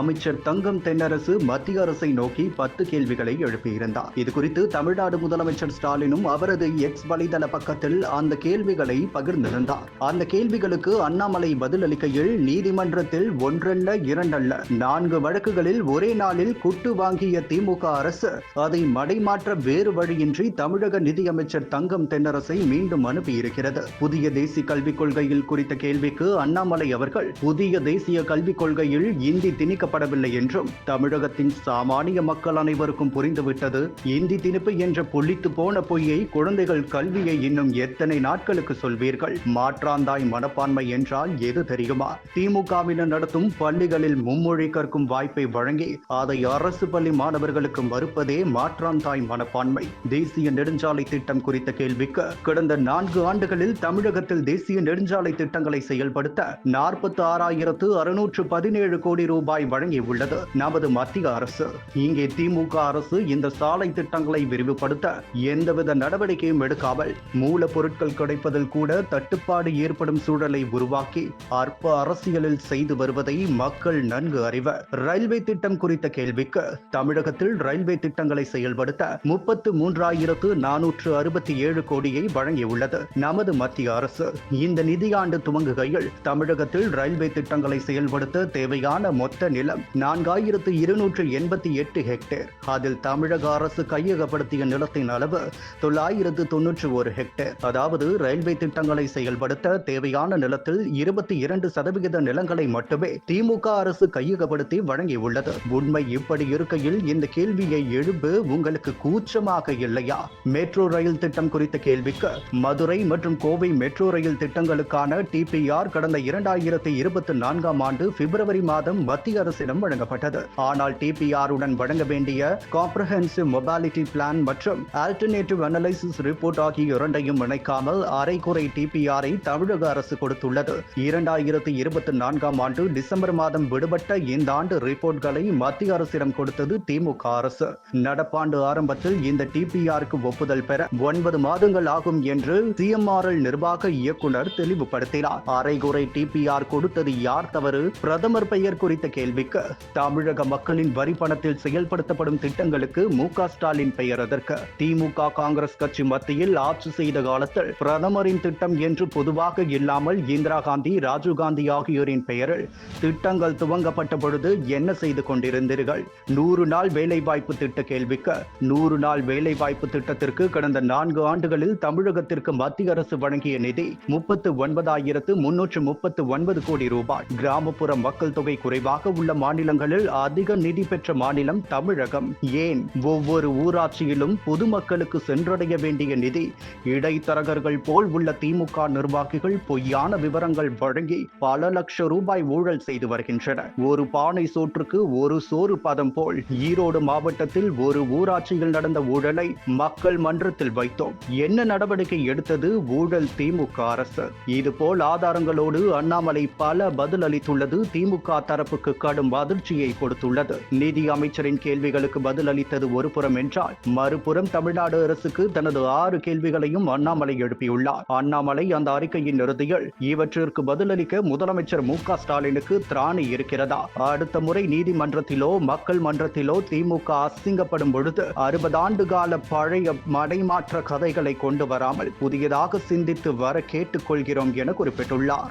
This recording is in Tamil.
அமைச்சர் தங்கம் தென்னரசு மத்திய அரசை நோக்கி பத்து கேள்விகளை எழுப்பியிருந்தார். இது குறித்து தமிழ்நாடு முதலமைச்சர் ஸ்டாலினும் அவரது எக்ஸ் வலைதள பக்கத்தில் அந்த கேள்விகளை பகிர்ந்திருந்தார். அந்த கேள்விகளுக்கு அண்ணாமலை பதிலளிக்கையில் நீதிமன்றத்தில் ஒன்றல்ல இரண்டல்ல நான்கு வழக்குகளில் ஒரே நாளில் குட்டு வாங்கிய திமுக அரசு அதை மடைமாற்ற வேறு வழியின்றி தமிழக நிதியமைச்சர் தங்கம் தென்னரசை மீண்டும் அனுப்பியிருக்கிறது. புதிய தேசிய கல்விக் கொள்கையில் குறித்த கேள்விக்கு அண்ணாமலை அவர்கள் புதிய தேசிய கல்விக் கொள்கையில் இந்தி திணிக்கப்படவில்லை என்றும் தமிழகத்தின் சாமானிய மக்கள் அனைவருக்கும் புரிந்துவிட்டது. இந்தி திணிப்பு என்ற பொல்லித்து போன பொய்யை குழந்தைகள் கல்வியை இன்னும் எத்தனை நாட்களுக்கு சொல்வீர்கள்? மாற்றாந்தாய் மனப்பான்மை என்றால் எது தெரியுமா? திமுகவினர் நடத்தும் பள்ளிகளில் மும்மொழி கற்கும் வாய்ப்பை வழங்கி அதை அரசு பள்ளி மாணவர்களுக்கு மறுப்பதே மாற்றாந்தாய் மனப்பான்மை. தேசிய நெடுஞ்சாலை திட்டம் குறித்த கேள்விக்கு கடந்த நான்கு ஆண்டுகளில் தமிழகத்தில் தேசிய நெடுஞ்சாலை திட்டங்களை செயல்படுத்த நாற்பத்தி ஆறாயிரத்து அறுநூற்று பதினேழு கோடி ரூபாய் வழங்கியுள்ளது. நமது மத்திய அரசு இங்கே திமுக அரசு இந்த சாலை திட்டங்களை விரிவுபடுத்த எந்தவித நடவடிக்கையும் எடுக்காமல் மூலப்பொருட்கள் கிடைப்பதில் கூட தட்டுப்பாடு ஏற்படும் சூழலை உருவாக்கி அற்ப அரசியலில் செய்து வருவதை மக்கள் நன்கு அறிவர் ரயில்வே திட்டம் குறித்த கேள்விக்கு தமிழகத்தில் ரயில்வே திட்டங்களை செயல்படுத்த முப்பத்து மூன்றாயிரத்து நானூற்று அறுபத்தி ஏழு கோடியை வழங்கியுள்ளது. நமது மத்திய அரசு இந்த நிதியாண்டு துவங்குகையில் தமிழகத்தில் ரயில்வே திட்டங்களை செயல்படுத்த தேவையான மொத்த நிலம் நான்காயிரத்து இருநூற்று எண்பத்தி எட்டு ஹெக்டேர். அதில் தமிழக அரசு கையகப்படுத்திய நிலத்தின் அளவு தொள்ளாயிரத்து தொன்னூற்று ஒரு ஹெக்டேர். அதாவது ரயில்வே திட்டங்களை செயல்படுத்த தேவையான நிலத்தில் இருபத்தி இரண்டு சதவிகித நிலங்களை மட்டுமே திமுக அரசு கையகப்படுத்தி வழங்கியுள்ளது. உண்மை இப்படி இருக்கையில் இந்த கேள்வியை எழுப்பு உங்களுக்கு கூச்சமாக இல்லையா? மெட்ரோ ரயில் திட்டம் குறித்த கேள்விக்கு மதுரை மற்றும் கோவை மெட்ரோ ரயில் திட்டங்களுக்கான டிபிஆர் கடந்த இரண்டாயிரத்தி இருபத்தி நான்காம் ஆண்டு பிப்ரவரி மாதம் மத்திய அரசிடம் வழங்கப்பட்டது. ஆனால் டிபிஆர் உடன் வழங்க வேண்டிய காம்ப்ரஹென்சிவ் மொபாலிட்டி பிளான் மற்றும் ஆல்டர்னேட்டிவ் அனலைசிஸ் ரிப்போர்ட் ஆகிய இரண்டையும் இணைக்காமல் அரைக்குறை டிபிஆரை தமிழக அரசு கொடுத்துள்ளது. இரண்டாயிரத்தி இருபத்தி நான்காம் ஆண்டு டிசம்பர் மாதம் விடுபட்ட இந்த ஆண்டு ரிப்போர்ட்களை மத்திய அரசிடம் கொடுத்தது திமுக அரசு. நடப்பாண்டு ஆரம்பத்தில் இந்த டிபிஆருக்கு ஒப்புதல் பெற ஒன்பது மாதங்கள் ஆகும் என்று சிஎம்ஆர்எல் நிர்வாக இயக்குனர் தெளிவுபடுத்தினார். அரைகுறை டிபிஆர் கொடுத்தது யார் தவறு? பிரதமர் பெயர் குறித்த கேள்வி கேள்விக்கு தமிழக மக்களின் வரி பணத்தில் செயல்படுத்தப்படும் திட்டங்களுக்கு மு ஸ்டாலின் பெயர் அதற்கு திமுக காங்கிரஸ் கட்சி மத்தியில் ஆட்சி செய்த காலத்தில் பிரதமரின் திட்டம் என்று பொதுவாக இல்லாமல் இந்திரா காந்தி ராஜீவ்காந்தி ஆகியோரின் பெயரில் திட்டங்கள் துவங்கப்பட்ட பொழுது என்ன செய்து கொண்டிருந்தீர்கள்? நூறு நாள் வேலைவாய்ப்பு திட்ட கேள்விக்கு நூறு நாள் வேலைவாய்ப்பு திட்டத்திற்கு கடந்த நான்கு ஆண்டுகளில் தமிழகத்திற்கு மத்திய அரசு வழங்கிய நிதி முப்பத்து ஒன்பதாயிரத்து முன்னூற்று முப்பத்து ஒன்பது கோடி ரூபாய். கிராமப்புற மக்கள் தொகை குறைவாக உள்ள மாநிலங்களில் அதிக நிதி பெற்ற மாநிலம் தமிழகம். ஏன்? ஒவ்வொரு ஊராட்சியிலும் பொதுமக்களுக்கு சென்றடைய வேண்டிய நிதி இடைத்தரகர்கள் போல் உள்ள திமுக நிர்வாகிகள் பொய்யான விவரங்கள் வழங்கி பல லட்சம் ரூபாய் ஊழல் செய்து வருகின்றனர் ஒரு பானை சோற்றுக்கு ஒரு சோறு பதம் போல் ஈரோடு மாவட்டத்தில் ஒரு ஊராட்சியில் நடந்த ஊழலை மக்கள் மன்றத்தில் வைத்தோம். என்ன நடவடிக்கை எடுத்தது ஊழல் திமுக அரசு? இதுபோல் ஆதாரங்களோடு அண்ணாமலை பல பதில் அளித்துள்ளது திமுக தரப்புக்கு கடும் அதிர்ச்சியை கொடுத்துள்ளது. நிதி அமைச்சரின் கேள்விகளுக்கு பதில் அளித்தது என்றால் மறுபுறம் தமிழ்நாடு அரசுக்கு தனது ஆறு கேள்விகளையும் அண்ணாமலை எழுப்பியுள்ளார். அண்ணாமலை அந்த அறிக்கையின் இறுதியில் இவற்றிற்கு பதிலளிக்க முதலமைச்சர் மு க ஸ்டாலினுக்கு திராணி இருக்கிறதா? அடுத்த முறை நீதிமன்றத்திலோ மக்கள் மன்றத்திலோ திமுக அசிங்கப்படும் பொழுது அறுபது ஆண்டு கால பழைய மடைமாற்ற கதைகளை கொண்டு வராமல் புதியதாக சிந்தித்து வர கேட்டுக்கொள்கிறோம் என குறிப்பிட்டுள்ளார்.